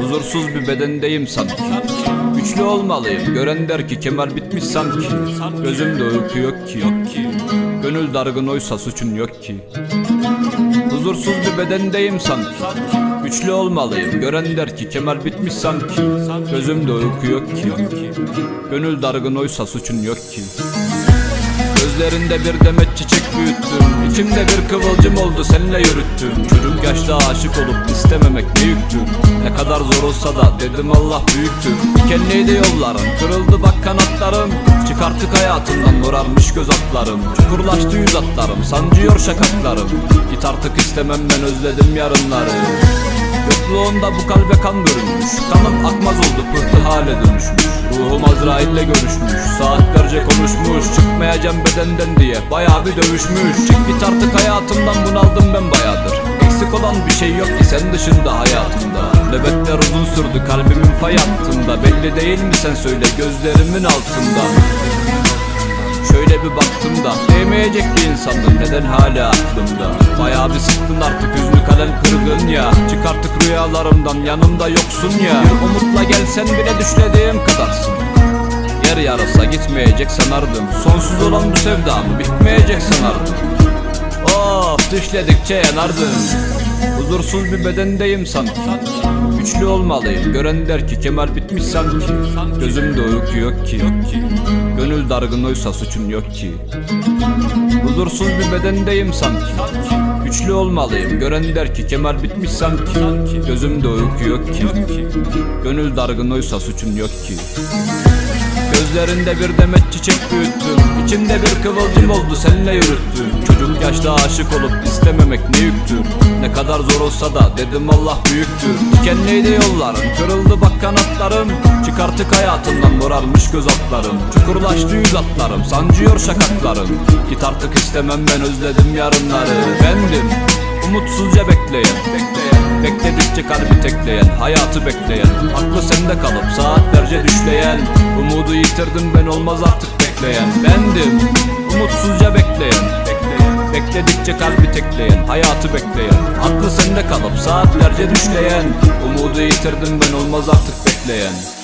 Huzursuz bir bedendeyim sanki. Güçlü olmalıyım. Gören der ki kemer bitmiş sanki. Gözümde uyku yok ki yok ki. Gönül dargın oysa suçun yok ki. Huzursuz bir bedendeyim sanki. Güçlü olmalıyım. Gören der ki kemer bitmiş sanki. Gözümde uyku yok ki yok ki. Gönül dargın oysa suçun yok ki Gözlerinde bir demet çiçek büyüttüm. İçimde bir kıvılcım oldu seninle yürüttüm. Çocuk yaşta aşık olup istememek ne yüktür Ne kadar zor olsa da dedim Allah büyüktür. Dikenliydi yollarım kırıldı bak kanatlarım. Çıkarttık hayatımdan morarmış göz atlarım. Çukurlaştı yüz atlarım sancıyor şakaklarım. Git artık istemem ben özledim yarınları. Yokluğunda bu kalbe kan bürünmüş Kanım akmaz oldu pıhtı hale dönüşmüş. Ruhum Azrail'le görüşmüş Saatlerce konuşmuş. Çıkmayacağım bedenden diye Bayağı bir dövüşmüş. Çık git artık hayatımdan bunaldım ben bayağıdır. Eksik olan bir şey yok ki sen dışında hayatımda. Nöbetler uzun sürdü kalbimin fay hattında. Belli değil mi sen söyle gözlerimin altında? Şöyle bir baktım da Değmeyecek bir insandım. Neden hala aklımda? Bayağı bir sıktın artık yüzünü kalem kırgın ya. Çık artık rüyalarımdan yanımda yoksun ya. Umutla gelsen bile düşlediğim kadarsın. Yer yarasa gitmeyecek sanardım. Sonsuz olan bu sevdamı bitmeyecek sanardım. Of düşledikçe yanardım. Huzursuz bir bedendeyim sanki. Güçlü olmalıyım. Gören der ki kemer bitmiş sanki. Gözümde uyku yok ki. Gönül dargın oysa suçum yok ki. Huzursuz bir bedendeyim sanki Güçlü olmalıyım. Gören der ki kemer bitmiş sanki. Gözümde uyku yok ki. Gönül dargın oysa suçum yok ki Gözlerinde bir demet çiçek büyüttüm. İçimde bir kıvılcım oldu seninle yürüttüm. Çocuk yaşta aşık olup istememek ne yüktür? Ne kadar zor olsa da dedim Allah büyüktür. Dikenliydi yollarım kırıldı bak kanatlarım. Çık artık hayatımdan morarmış göz atlarım. Çukurlaştı yüz atlarım sancıyor şakaklarım. Git artık istemem ben özledim yarınları. Bendim umutsuzca bekleyen Bekleyen Bekledikçe kalbi tekleyen Hayatı bekleyen Aklı sende kalıp saatlerce düşleyen Umudu yitirdim ben olmaz artık bekleyen Bendim umutsuzca bekleyen Bekledikçe kalbi tekleyen Hayatı bekleyen Aklı sende kalıp saatlerce düşleyen Umudu yitirdim ben olmaz artık bekleyen